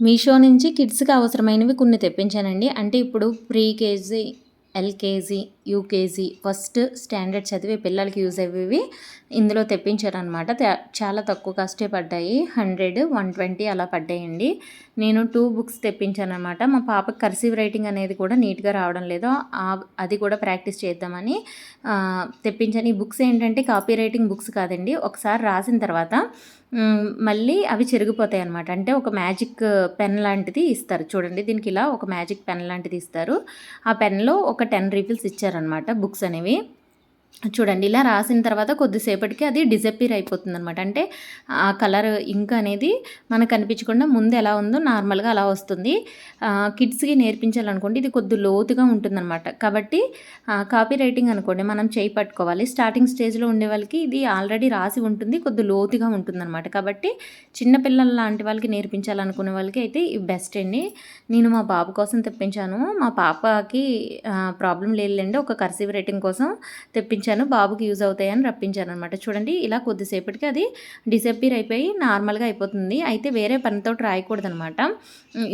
మీషో నుంచి కిడ్స్కి అవసరమైనవి కొన్ని తెప్పించానండి. అంటే ఇప్పుడు pre KG LKG UKG first standard చదివే పిల్లలకి యూజ్ అయ్యేవి ఇందులో తెప్పించారనమాట చాలా తక్కువ కాస్టే పడ్డాయి. హండ్రెడ్ వన్ ట్వంటీ అలా పడ్డాయండి. నేను టూ బుక్స్ తెప్పించాను అనమాట మా పాపకి కర్సివ్ రైటింగ్ అనేది కూడా నీట్గా రావడం లేదు. అది కూడా ప్రాక్టీస్ చేద్దామని తెప్పించాను. ఈ బుక్స్ ఏంటంటే కాపీ రైటింగ్ బుక్స్ కాదండి. ఒకసారి రాసిన తర్వాత మళ్ళీ అవి చెరిగిపోతాయి అనమాట అంటే ఒక మ్యాజిక్ పెన్ లాంటిది ఇస్తారు. చూడండి దీనికి ఇలా ఒక మ్యాజిక్ పెన్ లాంటిది ఇస్తారు. ఆ పెన్లో ఒక టెన్ రీఫిల్స్ ఇచ్చారు ఇచ్చారనమాట బుక్స్ అనేవి. చూడండి ఇలా రాసిన తర్వాత కొద్దిసేపటికి అది డిజపీర్ అయిపోతుంది అనమాట అంటే ఆ కలర్ ఇంక్ అనేది మనకు కనిపించకుండా ముందు ఎలా ఉందో నార్మల్గా అలా వస్తుంది. కిడ్స్కి నేర్పించాలనుకోండి ఇది కొద్ది లోతుగా ఉంటుందన్నమాట. కాబట్టి కాపీ రైటింగ్ అనుకోండి మనం చేయి పట్టుకోవాలి. స్టార్టింగ్ స్టేజ్లో ఉండే వాళ్ళకి ఇది ఆల్రెడీ రాసి ఉంటుంది కొద్ది లోతుగా ఉంటుందన్నమాట. కాబట్టి చిన్నపిల్లల లాంటి వాళ్ళకి నేర్పించాలనుకునే వాళ్ళకి అయితే ఇవి బెస్ట్ అండి. నేను మా బాబు కోసం తెప్పించాను. మా పాపకి ప్రాబ్లం లేదులేండి. ఒక కర్సివ్ రైటింగ్ కోసం తెప్పించాను. రప్పించాను బాబుకి యూజ్ అవుతాయని రప్పించాను అనమాట చూడండి ఇలా కొద్దిసేపటికి అది డిసప్పీర్ అయిపోయి నార్మల్గా అయిపోతుంది. అయితే వేరే పెన్తో రాయకూడదు అనమాట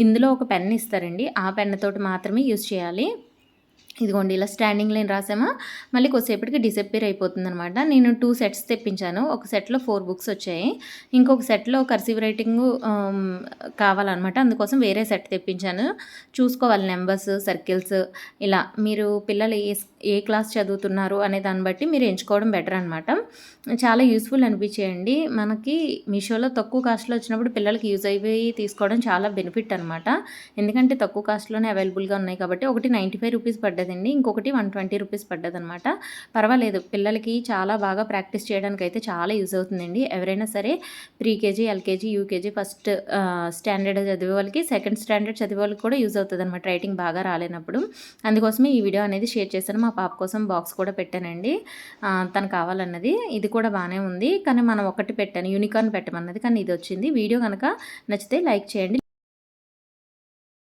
ఇందులో ఒక పెన్ ఇస్తారండి. ఆ పెన్నుతోటి మాత్రమే యూజ్ చేయాలి. ఇదిగోండి ఇలా స్టాండింగ్ లైన్ రాసామా మళ్ళీ కొద్దిసేపటికి డిసప్పేర్ అయిపోతుంది అనమాట నేను టూ సెట్స్ తెప్పించాను. ఒక సెట్లో ఫోర్ బుక్స్ వచ్చాయి. ఇంకొక సెట్లో కర్సివ్ రైటింగ్ కావాలన్నమాట. అందుకోసం వేరే సెట్ తెప్పించాను. చూసుకోవాలి నెంబర్స్ సర్కిల్స్ ఇలా మీరు పిల్లలు ఏ ఏ క్లాస్ చదువుతున్నారు అనే దాన్ని బట్టి మీరు ఎంచుకోవడం బెటర్ అనమాట చాలా యూస్ఫుల్ అనిపించేయండి. మనకి మీషోలో తక్కువ కాస్ట్లో వచ్చినప్పుడు పిల్లలకి యూజ్ అయిపోయి తీసుకోవడం చాలా బెనిఫిట్ అనమాట ఎందుకంటే తక్కువ కాస్ట్లోనే అవైలబుల్గా ఉన్నాయి కాబట్టి ఒకటి నైంటీ ఫైవ్ రూపీస్ పడ్డది. పడ్డదండి ఇంకొకటి వన్ ట్వంటీ రూపీస్ పడ్డదనమాట. పర్వాలేదు పిల్లలకి చాలా బాగా ప్రాక్టీస్ చేయడానికి అయితే చాలా యూజ్ అవుతుందండి. ఎవరైనా సరే pre KG LKG UKG first standard చదివే వాళ్ళకి సెకండ్ స్టాండర్డ్ చదివే వాళ్ళకి కూడా యూజ్ అవుతుంది అనమాట రైటింగ్ బాగా రాలేనప్పుడు. అందుకోసమే ఈ వీడియో అనేది షేర్ చేశాను. మా పాప కోసం బాక్స్ కూడా పెట్టానండి. తను కావాలన్నది. ఇది కూడా బాగానే ఉంది. కానీ మనం ఒకటి పెట్టాను యూనికార్న్ పెట్టమన్నది. కానీ ఇది వచ్చింది. వీడియో కనుక నచ్చితే లైక్ చేయండి.